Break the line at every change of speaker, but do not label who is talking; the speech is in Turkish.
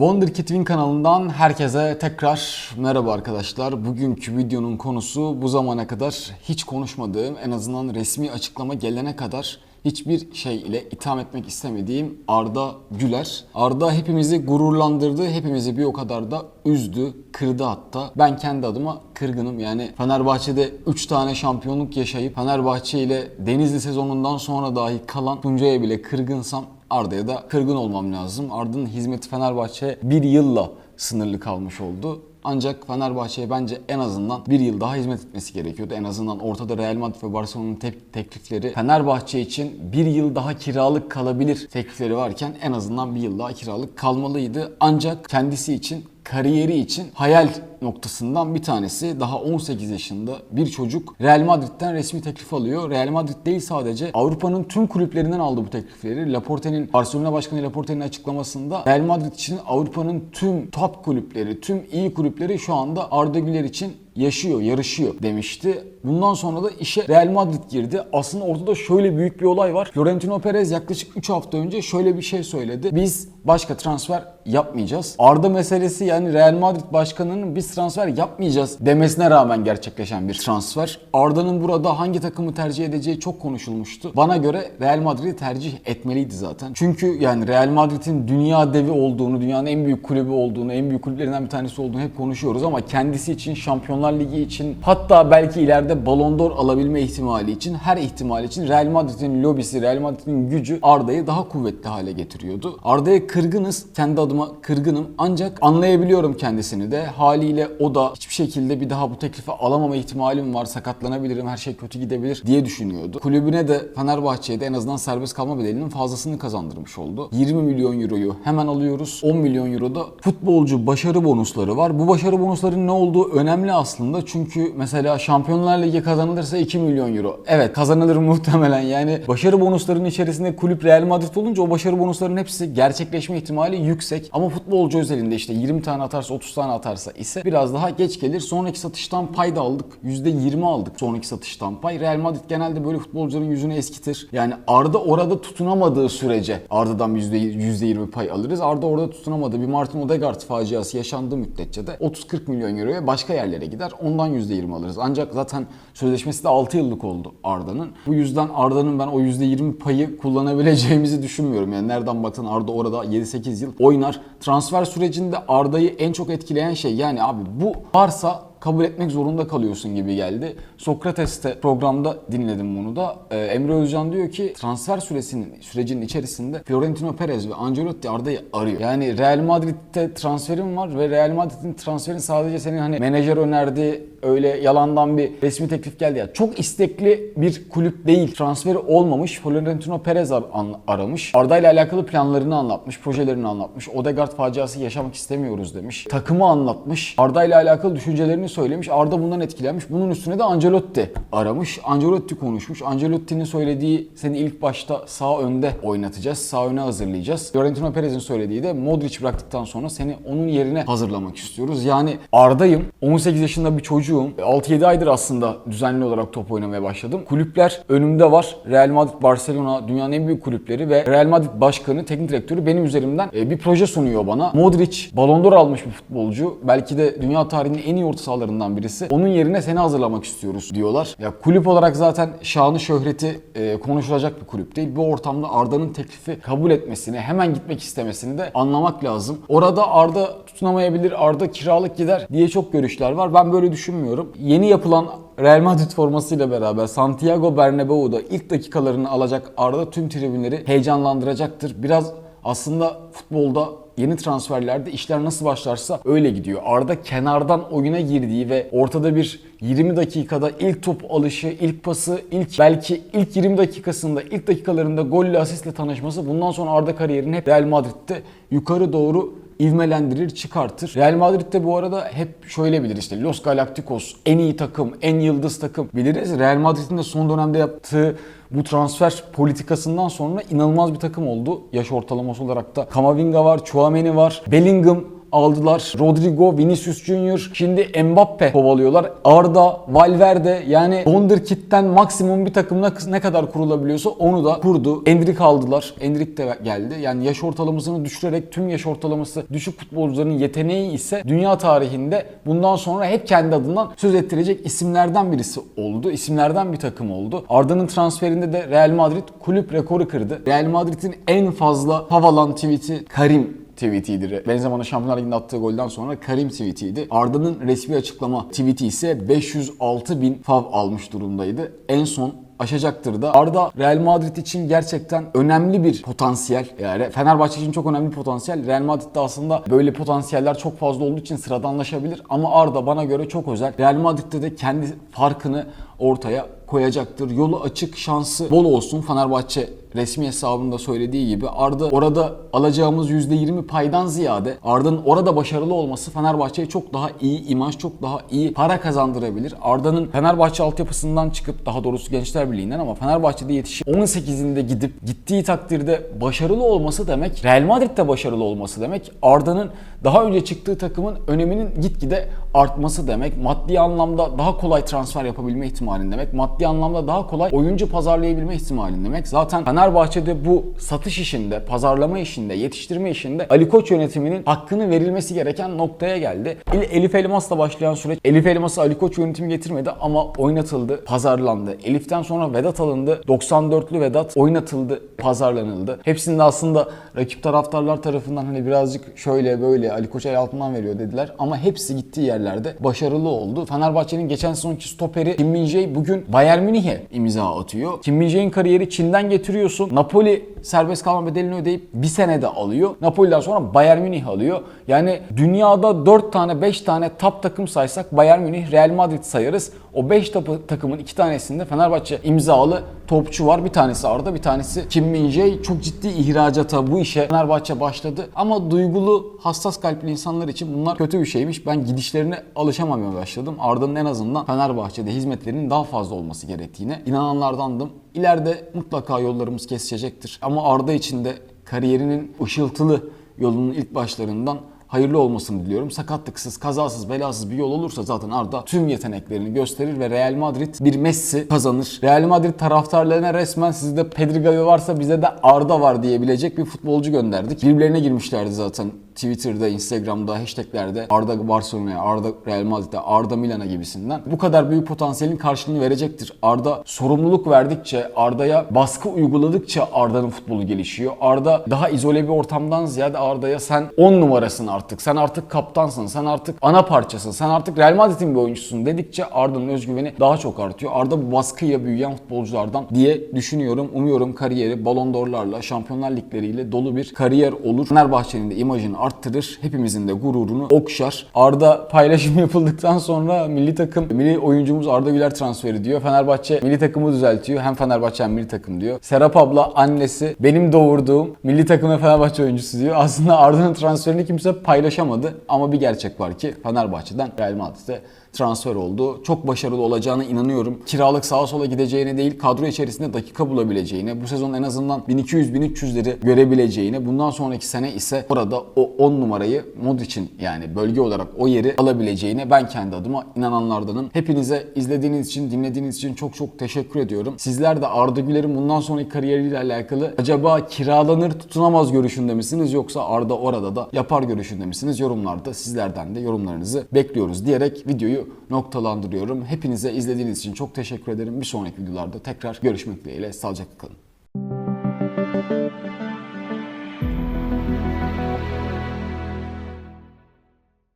Wonderkid Win kanalından herkese tekrar merhaba arkadaşlar. Bugünkü videonun konusu bu zamana kadar hiç konuşmadığım, en azından resmi açıklama gelene kadar hiçbir şey ile itham etmek istemediğim Arda Güler. Arda hepimizi gururlandırdı, hepimizi bir o kadar da üzdü, kırdı hatta. Ben kendi adıma kırgınım. Yani Fenerbahçe'de 3 tane şampiyonluk yaşayıp Fenerbahçe ile Denizli sezonundan sonra dahi kalan Tuncay'a bile kırgınsam Arda'ya da kırgın olmam lazım. Arda'nın hizmeti Fenerbahçe'ye bir yılla sınırlı kalmış oldu. Ancak Fenerbahçe'ye bence en azından bir yıl daha hizmet etmesi gerekiyordu. En azından ortada Real Madrid ve Barcelona'nın te- teklifleri Fenerbahçe için bir yıl daha kiralık kalabilir teklifleri varken en azından bir yıl daha kiralık kalmalıydı. Ancak kendisi için kariyeri için hayal noktasından bir tanesi. Daha 18 yaşında bir çocuk Real Madrid'den resmi teklif alıyor. Real Madrid değil sadece Avrupa'nın tüm kulüplerinden aldı bu teklifleri. Laporte'nin Barcelona Başkanı Laporte'nin açıklamasında Real Madrid için Avrupa'nın tüm top kulüpleri, tüm iyi kulüpleri şu anda Arda Güler için yaşıyor, yarışıyor demişti. Bundan sonra da işe Real Madrid girdi. Aslında ortada şöyle büyük bir olay var. Florentino Perez yaklaşık 3 hafta önce şöyle bir şey söyledi. Biz başka transfer yapmayacağız. Arda meselesi yani Real Madrid başkanının biz transfer yapmayacağız demesine rağmen gerçekleşen bir transfer. Arda'nın burada hangi takımı tercih edeceği çok konuşulmuştu. Bana göre Real Madrid'i tercih etmeliydi zaten. Çünkü yani Real Madrid'in dünya devi olduğunu, dünyanın en büyük kulübü olduğunu, en büyük kulüplerinden bir tanesi olduğunu hep konuşuyoruz ama kendisi için Şampiyonlar Ligi için hatta belki ileride Ballon d'Or alabilme ihtimali için her ihtimal için Real Madrid'in lobisi, Real Madrid'in gücü Arda'yı daha kuvvetli hale getiriyordu. Arda'ya kırgınız. Kendi adıma kırgınım. Ancak anlayabiliyorum kendisini de. Haliyle o da hiçbir şekilde bir daha bu teklifi alamama ihtimalim var. Sakatlanabilirim, her şey kötü gidebilir diye düşünüyordu. Kulübüne de Fenerbahçe'ye de en azından serbest kalma bedelinin fazlasını kazandırmış oldu. 20 milyon euroyu hemen alıyoruz. 10 milyon euroda futbolcu başarı bonusları var. Bu başarı bonuslarının ne olduğu önemli aslında. Çünkü mesela Şampiyonlar Ligi kazanılırsa 2 milyon euro. Evet kazanılır muhtemelen. Yani başarı bonuslarının içerisinde kulüp Real Madrid olunca o başarı bonuslarının hepsi gerçekleşme ihtimali yüksek. Ama futbolcu özelinde işte 20 tane atarsa 30 tane atarsa ise biraz daha geç gelir. Sonraki satıştan pay da aldık. %20 aldık sonraki satıştan pay. Real Madrid genelde böyle futbolcuların yüzünü eskitir. Yani Arda orada tutunamadığı sürece Arda'dan %, %20 pay alırız. Arda orada tutunamadığı bir Martin Odegaard faciası yaşandığı müddetçe de 30-40 milyon euroya başka yerlere gider. Ondan %20 alırız. Ancak zaten sözleşmesi de 6 yıllık oldu Arda'nın. Bu yüzden Arda'nın ben o %20 payı kullanabileceğimizi düşünmüyorum. Yani nereden baksan Arda orada 7-8 yıl oynar. Transfer sürecinde Arda'yı en çok etkileyen şey yani abi bu varsa kabul etmek zorunda kalıyorsun gibi geldi. Sokrates'te programda dinledim bunu da. Ee, Emre Özcan diyor ki transfer süresinin sürecinin içerisinde Florentino Perez ve Ancelotti Arda'yı arıyor. Yani Real Madrid'de transferin var ve Real Madrid'in transferin sadece senin hani menajer önerdi öyle yalandan bir resmi teklif geldi ya. Çok istekli bir kulüp değil. Transferi olmamış. Florentino Perez ar- aramış. Arda ile alakalı planlarını anlatmış, projelerini anlatmış. Odegaard faciası yaşamak istemiyoruz demiş. Takımı anlatmış. Arda ile alakalı düşüncelerini söylemiş. Arda bundan etkilenmiş. Bunun üstüne de Ancelotti aramış. Ancelotti konuşmuş. Ancelotti'nin söylediği seni ilk başta sağ önde oynatacağız. Sağ öne hazırlayacağız. Florentino Perez'in söylediği de Modric bıraktıktan sonra seni onun yerine hazırlamak istiyoruz. Yani Arda'yım. 18 yaşında bir çocuğum. 6-7 aydır aslında düzenli olarak top oynamaya başladım. Kulüpler önümde var. Real Madrid, Barcelona dünyanın en büyük kulüpleri ve Real Madrid başkanı, teknik direktörü benim üzerimden e, bir proje sunuyor bana. Modric Ballon d'Or almış bir futbolcu. Belki de dünya tarihinin en iyi orta sahalarından birisi. Onun yerine seni hazırlamak istiyoruz diyorlar. Ya kulüp olarak zaten şanı şöhreti e, konuşulacak bir kulüp değil. Bu ortamda Arda'nın teklifi kabul etmesini, hemen gitmek istemesini de anlamak lazım. Orada Arda tutunamayabilir, Arda kiralık gider diye çok görüşler var. Ben böyle düşünmüyorum. Yeni yapılan Real Madrid formasıyla beraber Santiago Bernabeu'da ilk dakikalarını alacak Arda tüm tribünleri heyecanlandıracaktır. Biraz aslında futbolda yeni transferlerde işler nasıl başlarsa öyle gidiyor. Arda kenardan oyuna girdiği ve ortada bir 20 dakikada ilk top alışı, ilk pası, ilk belki ilk 20 dakikasında, ilk dakikalarında golle asistle tanışması bundan sonra Arda kariyerini hep Real Madrid'de yukarı doğru ivmelendirir, çıkartır. Real Madrid'de bu arada hep şöyle bilir işte Los Galacticos en iyi takım, en yıldız takım biliriz. Real Madrid'in de son dönemde yaptığı bu transfer politikasından sonra inanılmaz bir takım oldu. Yaş ortalaması olarak da Kamavinga var, Chouameni var, Bellingham aldılar. Rodrigo, Vinicius Junior, şimdi Mbappe kovalıyorlar. Arda, Valverde yani Wonderkid'den maksimum bir takım ne- kadar kurulabiliyorsa onu da kurdu. Endrick aldılar. Endrick de geldi. Yani yaş ortalamasını düşürerek tüm yaş ortalaması düşük futbolcuların yeteneği ise dünya tarihinde bundan sonra hep kendi adından söz ettirecek isimlerden birisi oldu. İsimlerden bir takım oldu. Arda'nın transferinde de Real Madrid kulüp rekoru kırdı. Real Madrid'in en fazla havalan tweet'i Karim tweetiydi. Benzema'nın Şampiyonlar Ligi'nde attığı golden sonra Karim tweetiydi. Arda'nın resmi açıklama tweeti ise 506 bin fav almış durumdaydı. En son aşacaktır da. Arda Real Madrid için gerçekten önemli bir potansiyel. Yani Fenerbahçe için çok önemli bir potansiyel. Real Madrid'de aslında böyle potansiyeller çok fazla olduğu için sıradanlaşabilir. Ama Arda bana göre çok özel. Real Madrid'de de kendi farkını ortaya koyacaktır. Yolu açık, şansı bol olsun. Fenerbahçe resmi hesabında söylediği gibi Arda orada alacağımız %20 paydan ziyade Arda'nın orada başarılı olması Fenerbahçe'ye çok daha iyi imaj, çok daha iyi para kazandırabilir. Arda'nın Fenerbahçe altyapısından çıkıp daha doğrusu Gençler Birliği'nden ama Fenerbahçe'de yetişip 18'inde gidip gittiği takdirde başarılı olması demek Real Madrid'de başarılı olması demek Arda'nın daha önce çıktığı takımın öneminin gitgide artması demek. Maddi anlamda daha kolay transfer yapabilme ihtimalin demek. Maddi anlamda daha kolay oyuncu pazarlayabilme ihtimalin demek. Zaten Fenerbahçe'de bu satış işinde, pazarlama işinde, yetiştirme işinde Ali Koç yönetiminin hakkını verilmesi gereken noktaya geldi. El- Elif Elmas'la başlayan süreç Elif Elmas'ı Ali Koç yönetimi getirmedi ama oynatıldı, pazarlandı. Elif'ten sonra Vedat alındı. 94'lü Vedat oynatıldı, pazarlanıldı. Hepsinde aslında rakip taraftarlar tarafından hani birazcık şöyle böyle Ali Koç el altından veriyor dediler ama hepsi gittiği yerlerde başarılı oldu. Fenerbahçe'nin geçen sezonki stoperi Kim Min-jae bugün Bayern Münih'e imza atıyor. Kim Min-jae'nin kariyeri Çin'den getiriyorsun. Napoli serbest kalma bedelini ödeyip bir senede alıyor. Napoli'den sonra Bayern Münih alıyor. Yani dünyada 4 tane 5 tane top takım saysak Bayern Münih, Real Madrid sayarız. O 5 takımın 2 tanesinde Fenerbahçe imzalı topçu var. Bir tanesi Arda, bir tanesi Kim Min-jae. Çok ciddi ihracata bu işe Fenerbahçe başladı. Ama duygulu, hassas kalpli insanlar için bunlar kötü bir şeymiş. Ben gidişlerine alışamamaya başladım. Arda'nın en azından Fenerbahçe'de hizmetlerinin daha fazla olması gerektiğine inananlardandım. İleride mutlaka yollarımız kesişecektir. Ama Arda için de kariyerinin ışıltılı yolunun ilk başlarından hayırlı olmasını diliyorum. Sakatlıksız, kazasız, belasız bir yol olursa zaten Arda tüm yeteneklerini gösterir ve Real Madrid bir Messi kazanır. Real Madrid taraftarlarına resmen sizde Pedri varsa bize de Arda var diyebilecek bir futbolcu gönderdik. Birbirlerine girmişlerdi zaten Twitter'da, Instagram'da, hashtaglerde Arda Barcelona'ya, Arda Real Madrid'e, Arda Milan'a gibisinden. Bu kadar büyük potansiyelin karşılığını verecektir. Arda sorumluluk verdikçe, Arda'ya baskı uyguladıkça Arda'nın futbolu gelişiyor. Arda daha izole bir ortamdan ziyade Arda'ya sen 10 numarasın artık. Sen artık kaptansın. Sen artık ana parçasın. Sen artık Real Madrid'in bir oyuncusun dedikçe Arda'nın özgüveni daha çok artıyor. Arda bu baskıyla büyüyen futbolculardan diye düşünüyorum. Umuyorum kariyeri Ballon d'Or'larla, Şampiyonlar Ligleriyle dolu bir kariyer olur. Fenerbahçe'nin de imajını arttırır. Hepimizin de gururunu okşar. Arda paylaşım yapıldıktan sonra milli takım, milli oyuncumuz Arda Güler transferi diyor. Fenerbahçe milli takımı düzeltiyor. Hem Fenerbahçe hem milli takım diyor. Serap abla annesi benim doğurduğum milli takım Fenerbahçe oyuncusu diyor. Aslında Arda'nın transferini kimse paylaşamadı. Ama bir gerçek var ki Fenerbahçe'den Real Madrid'e transfer oldu. Çok başarılı olacağına inanıyorum. Kiralık sağa sola gideceğine değil, kadro içerisinde dakika bulabileceğine, bu sezon en azından 1200-1300'leri görebileceğine, bundan sonraki sene ise orada o 10 numarayı mod için yani bölge olarak o yeri alabileceğine ben kendi adıma inananlardanım. Hepinize izlediğiniz için, dinlediğiniz için çok çok teşekkür ediyorum. Sizler de Arda Güler'in bundan sonraki kariyeriyle alakalı acaba kiralanır tutunamaz görüşünde misiniz yoksa Arda orada da yapar görüşünde misiniz? Yorumlarda sizlerden de yorumlarınızı bekliyoruz diyerek noktalandırıyorum. Hepinize izlediğiniz için çok teşekkür ederim. Bir sonraki videolarda tekrar görüşmek dileğiyle. Sağlıcakla kalın.